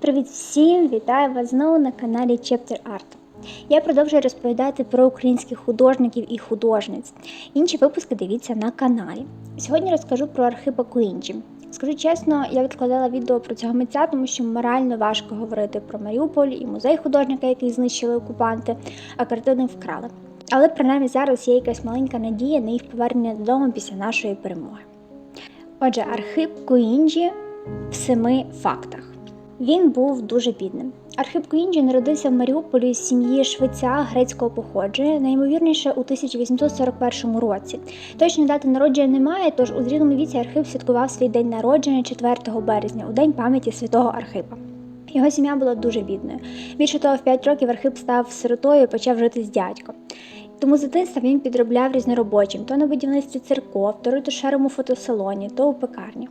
Привіт всім! Вітаю вас знову на каналі Chapter Art. Я продовжую розповідати про українських художників і художниць. Інші випуски дивіться на каналі. Сьогодні розкажу про Архипа Куінджі. Скажу чесно, я відкладала відео про цього митця, тому що морально важко говорити про Маріуполь і музей художника, який знищили окупанти, а картини вкрали. Але принаймні зараз є якась маленька надія на їх повернення додому після нашої перемоги. Отже, Архип Куінджі в семи фактах. Він був дуже бідним. Архип Куінджі народився в Маріуполі з сім'ї швеця грецького походження, найімовірніше у 1841 році. Точної дати народження немає, тож у зрілому віці Архип святкував свій день народження 4 березня, у день пам'яті святого Архипа. Його сім'я була дуже бідною. Більше того, в 5 років Архип став сиротою і почав жити з дядьком. Тому з дитинства він підробляв різноробочим то на будівництві церков, то ретушером у фотосалоні, то у пекарні.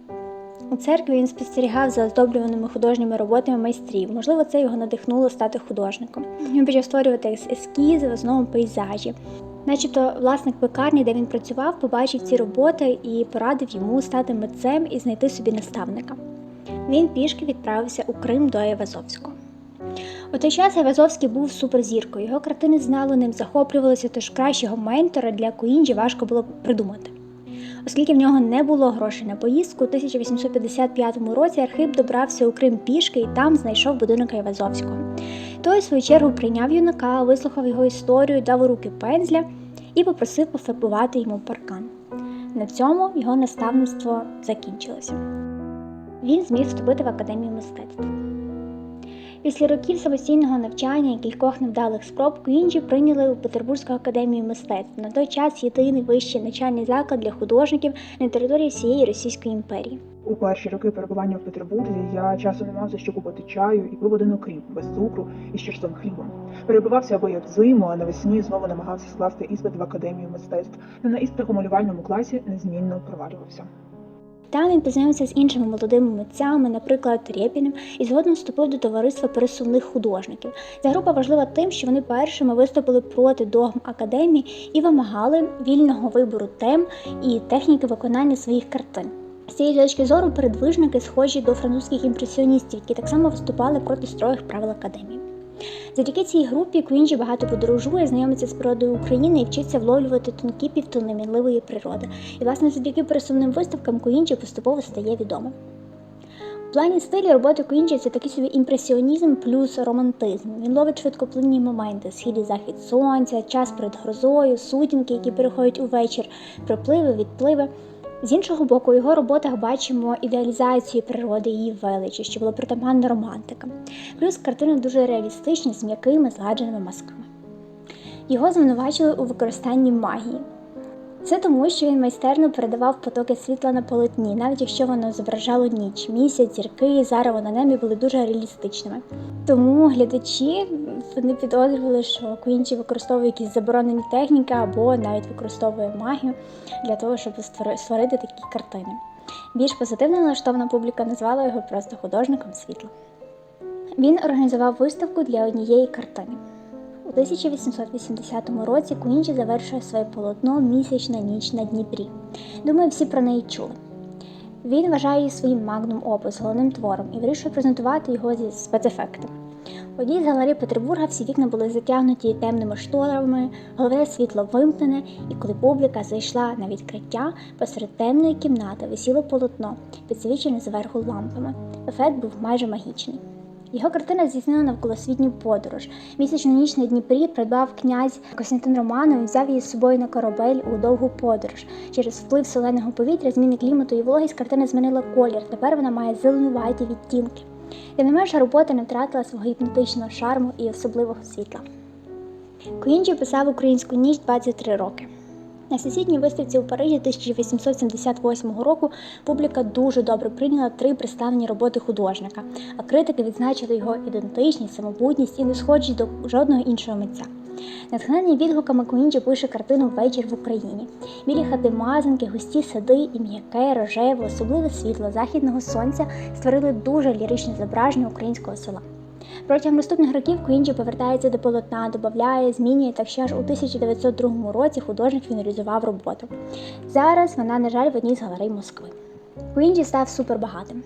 У церкві він спостерігав за оздоблюваними художніми роботами майстрів. Можливо, це його надихнуло стати художником. Він почав створювати ескізи в основному пейзажі. Начебто власник пекарні, де він працював, побачив ці роботи і порадив йому стати митцем і знайти собі наставника. Він пішки відправився у Крим до Айвазовського. У той час Айвазовський був суперзіркою. Його картини знали ним, захоплювалися, тож кращого ментора для Куінджі важко було придумати. Оскільки в нього не було грошей на поїздку, у 1855 році Архип добрався у Крим пішки і там знайшов будинок Айвазовського. Той, в свою чергу, прийняв юнака, вислухав його історію, дав у руки пензля і попросив пофарбувати йому паркан. На цьому його наставництво закінчилося. Він зміг вступити в академію мистецтв. Після років самостійного навчання і кількох невдалих спроб Куінджі прийняли у Петербурзьку академію мистецтв. На той час єдиний вищий навчальний заклад для художників на території всієї Російської імперії. У перші роки перебування в Петербурзі я часу не мав за що купити чаю і пив один окріп без цукру і з черствим хлібом. Перебувався або як зиму, а навесні знову намагався скласти іспит в академію мистецтв. На іспитах у малювальному класі незмінно провалювався. Там він познайомився з іншими молодими митцями, наприклад, Рєпіним, і згодом вступив до товариства пересувних художників. Ця група важлива тим, що вони першими виступили проти догм академії і вимагали вільного вибору тем і техніки виконання своїх картин. З цієї точки зору передвижники схожі до французьких імпресіоністів, які так само виступали проти строгих правил академії. Завдяки цій групі Куінджі багато подорожує, знайомиться з природою України і вчиться вловлювати тонкі півтони мінливої природи. І, власне, завдяки пересувним виставкам Куінджі поступово стає відомим. У плані стилю роботи Куінджі це такий собі імпресіонізм плюс романтизм. Він ловить швидкоплинні моменти: схід і захід сонця, час перед грозою, сутінки, які переходять у вечір, припливи, відпливи. З іншого боку, у його роботах бачимо ідеалізацію природи її величі, що було притаманно романтикам. Плюс картини дуже реалістичні, з м'якими, згладженими масками. Його звинувачили у використанні магії. Це тому, що він майстерно передавав потоки світла на полотні, навіть якщо воно зображало ніч, місяць, зірки, зарево на небі були дуже реалістичними. Тому глядачі вони підозрювали, що Куінчі використовує якісь заборонені техніки або навіть використовує магію для того, щоб створити такі картини. Більш позитивно налаштована публіка назвала його просто художником світла. Він організував виставку для однієї картини. У 1880 році Куінджі завершує своє полотно Місячна ніч на Дніпрі. Думаю, всі про неї чули. Він вважає її своїм магнум опус, головним твором, і вирішує презентувати його зі спецефектами. В одній з галерей Петербурга всі вікна були затягнуті темними шторами, головне світло вимкнене, і коли публіка зайшла на відкриття, посеред темної кімнати висіло полотно, підсвічене зверху лампами. Ефект був майже магічний. Його картина здійснила навколосвітню подорож. Місячну ніч на Дніпрі придбав князь Костянтин Романов і взяв її з собою на корабель у довгу подорож. Через вплив соленого повітря, зміни клімату і вологість картина змінила колір. Тепер вона має зеленуваті відтінки. Тим не менше, робота не втратила свого гіпнотичного шарму і особливого світла. Куінджі писав українську ніч 23 роки. На всесвітній виставці у Парижі 1878 року публіка дуже добре прийняла три представлені роботи художника, а критики відзначили його ідентичність, самобутність і не схожість до жодного іншого митця. Натхнений відгуками Куінджі пише картину Вечір в Україні. Білі хати мазанки, густі сади і м'яке, рожеве, особливе світло західного сонця створили дуже ліричне зображення українського села. Протягом наступних років Куінджі повертається до полотна, додає, змінює, так ще аж у 1902 році художник фіналізував роботу. Зараз вона, на жаль, в одній з галерей Москви. Куінджі став супербагатим.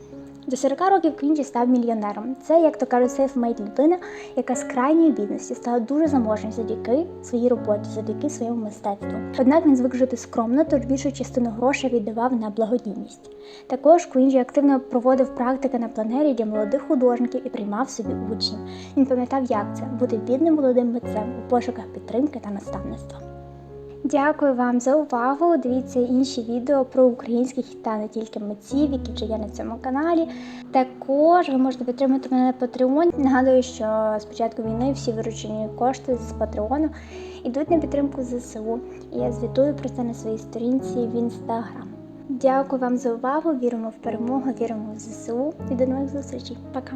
До 40 років Квінджі став мільйонером. Це, як то кажуть, self-made людина, яка з крайньої бідності стала дуже заможною завдяки своїй роботі, завдяки своєму мистецтву. Однак він звик жити скромно, тож більшу частину грошей віддавав на благодійність. Також Квінджі активно проводив практики на планері для молодих художників і приймав собі учнів. Він пам'ятав, як це бути бідним молодим митцем у пошуках підтримки та наставництва. Дякую вам за увагу. Дивіться інші відео про українських та не тільки митців, які вже є на цьому каналі. Також ви можете підтримати мене на Patreon. Нагадую, що з початку війни всі виручені кошти з Patreon йдуть на підтримку ЗСУ. І я звітую про це на своїй сторінці в інстаграм. Дякую вам за увагу. Віримо в перемогу, віримо в ЗСУ і до нових зустрічей. Пока!